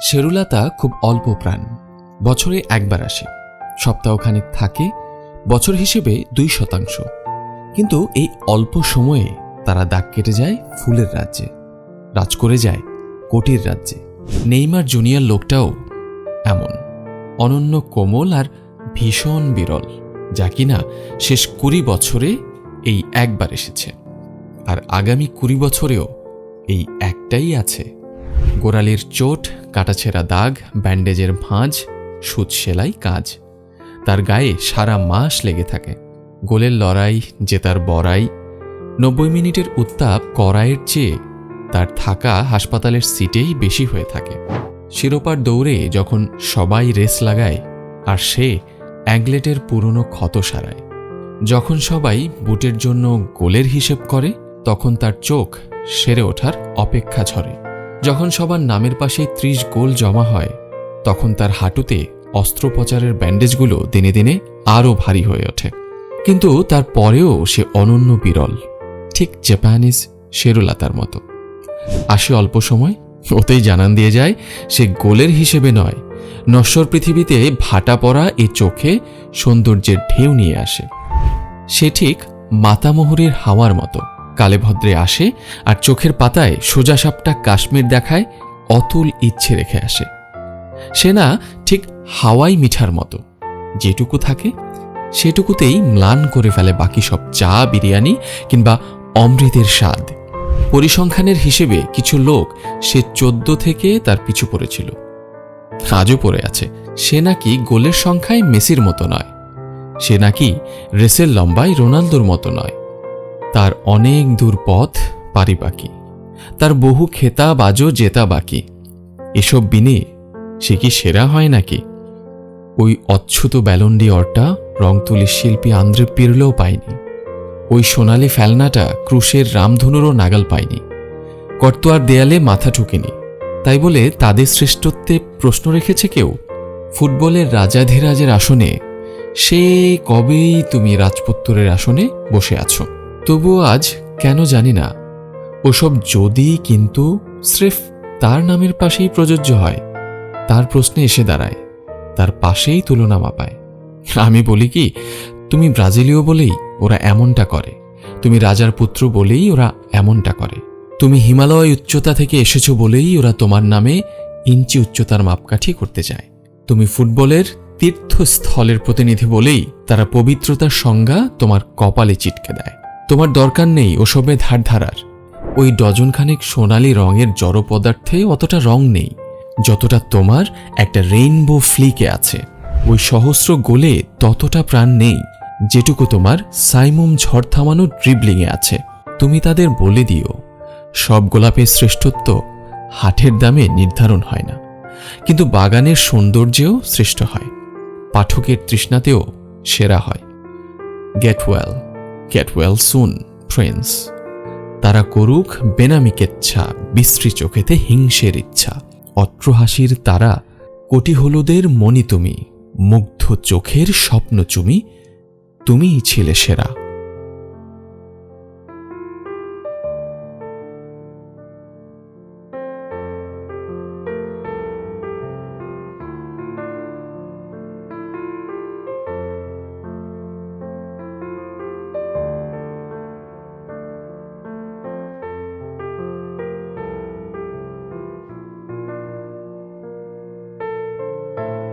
শেরুলাতা খুব অল্প প্রাণ। বছরে একবার আসে। সপ্তাহখানেক থাকে, বছর হিসেবে দুই শতাংশ। কিন্তু এই অল্প সময়ে তারা দাগ কেটে যায় ফুলের রাজ্যে। রাজ করে যায় কোটির রাজ্যে। নেইমার জুনিয়র লোকটাও এমন। অনন্য কোমল আর ভীষণ বিরল, যা কিনা শেষ কুড়ি বছরে এই একবার এসেছে। আর আগামী কুড়ি বছরেও এই একটাই আছে। গোড়ালির চোট, কাটাছেঁড়া দাগ, ব্যান্ডেজের ভাঁজ, সুচ সেলাই কাজ। তার গায়ে সারা মাস লেগে থাকে। গোলের লড়াই, জেতার বড়াই। নব্বই মিনিটের উত্তাপ কড়াইয়ের চেয়ে তার থাকা হাসপাতালের সিটেই বেশি হয়ে থাকে। শিরোপার দৌড়ে যখন সবাই রেস লাগায়, আর সে অ্যাংলেটের পুরনো ক্ষত সারায়। যখন সবাই বুটের জন্য গোলের হিসেব করে, তখন তার চোখ সেরে ওঠার অপেক্ষা ঝরে যখন সবার নামের পাশে ত্রিশ গোল জমা হয়, তখন তার হাঁটুতে অস্ত্রোপচারের ব্যান্ডেজগুলো দিনে দিনে আরও ভারী হয়ে ওঠে। কিন্তু তার পরেও সে অনন্য বিরল, ঠিক জাপানিজ শেরুলাতার মতো। আসে অল্প সময়, ওতেই জানান দিয়ে যায়, সে গোলের হিসেবে নয়, নশ্বর পৃথিবীতে ভাটা পড়া এ চোখে সৌন্দর্যের ঢেউ নিয়ে আসে। সে ঠিক মাতামোহরের হাওয়ার মতো। কালে ভদ্রে আসে আর চোখের পাতায় সোজা সাপটা কাশ্মীর দেখায়, অতুল ইচ্ছে রেখে আসে। সে না ঠিক হাওয়াই মিঠার মতো। যেটুকু থাকে, সেটুকুতেই ম্লান করে ফেলে বাকি সব চা, বিরিয়ানি কিংবা অমৃতের স্বাদ। পরিসংখ্যানের হিসেবে কিছু লোক সে চোদ্দ থেকে তার পিছু পড়েছিল। আজও পড়ে আছে। সে নাকি গোলের সংখ্যায় মেসির মতো নয়। সে নাকি রেসের লম্বায় রোনালদোর মতো নয়। তার অনেক দূর পথ পারি বাকি। তার বহু খেতাব আজও জেতা বাকি। এসব বিনে সে কি সেরা হয় নাকি? ওই অচ্ছুত ব্যালন্ডি অরটা রং তুলির শিল্পী আন্দ্রে পিরলেও পায়নি। ওই সোনালি ফেলনাটা ক্রুশের রামধনুরও নাগাল পায়নি। কর্তোয়ার দেয়ালে মাথা ঠুকেনি। তাই বলে তাদের শ্রেষ্ঠত্বে প্রশ্ন রেখেছে কেউ? ফুটবলের রাজাধিরাজের আসনে সে কবেই তুমি রাজপুত্তরের আসনে বসে আছো? তবুও আজ কেন জানি না। ওসব যদি কিন্তু স্রেফ তার নামের পাশেই প্রযোজ্য হয়, তার প্রশ্নে এসে দাঁড়ায়, তার পাশেই তুলনা মাপায়। আমি বলি কি, তুমি ব্রাজিলীয় বলেই ওরা এমনটা করে, তুমি রাজার পুত্র বলেই ওরা এমনটা করে, তুমি হিমালয় উচ্চতা থেকে এসেছ বলেই ওরা তোমার নামে ইঞ্চি উচ্চতার মাপকাঠি করতে চায়, তুমি ফুটবলের তীর্থস্থলের প্রতিনিধি বলেই তারা পবিত্রতার সংজ্ঞা তোমার কপালে চিটকে দেয়। তোমার দরকার নেই ওসবে ধার ধারার। ওই ডজনখানেক সোনালি রঙের জড় পদার্থে অতটা রং নেই। যতটা তোমার একটা রেইনবো ফ্লিকে আছে। ওই সহস্র গোলে ততটা প্রাণ নেই, যেটুকু তোমার সাইমুম ঝড় থামানো ড্রিবলিংয়ে আছে। তুমি তাদের বলে দিও, সব গোলাপের শ্রেষ্ঠত্ব হাটের দামে নির্ধারণ হয় না, কিন্তু বাগানের সৌন্দর্যেও শ্রেষ্ঠ হয়, পাঠকের তৃষ্ণাতেও সেরা হয়। Get well. Get well soon friends তারা করুক বেনামিকেচ্ছা বিশ্রী চোখেতে হিংসের ইচ্ছা। অট্রহাসির তারা, কোটি হলুদের মণি তুমি, মুগ্ধ চোখের স্বপ্ন চুমি, তুমিই ছিলে সেরা।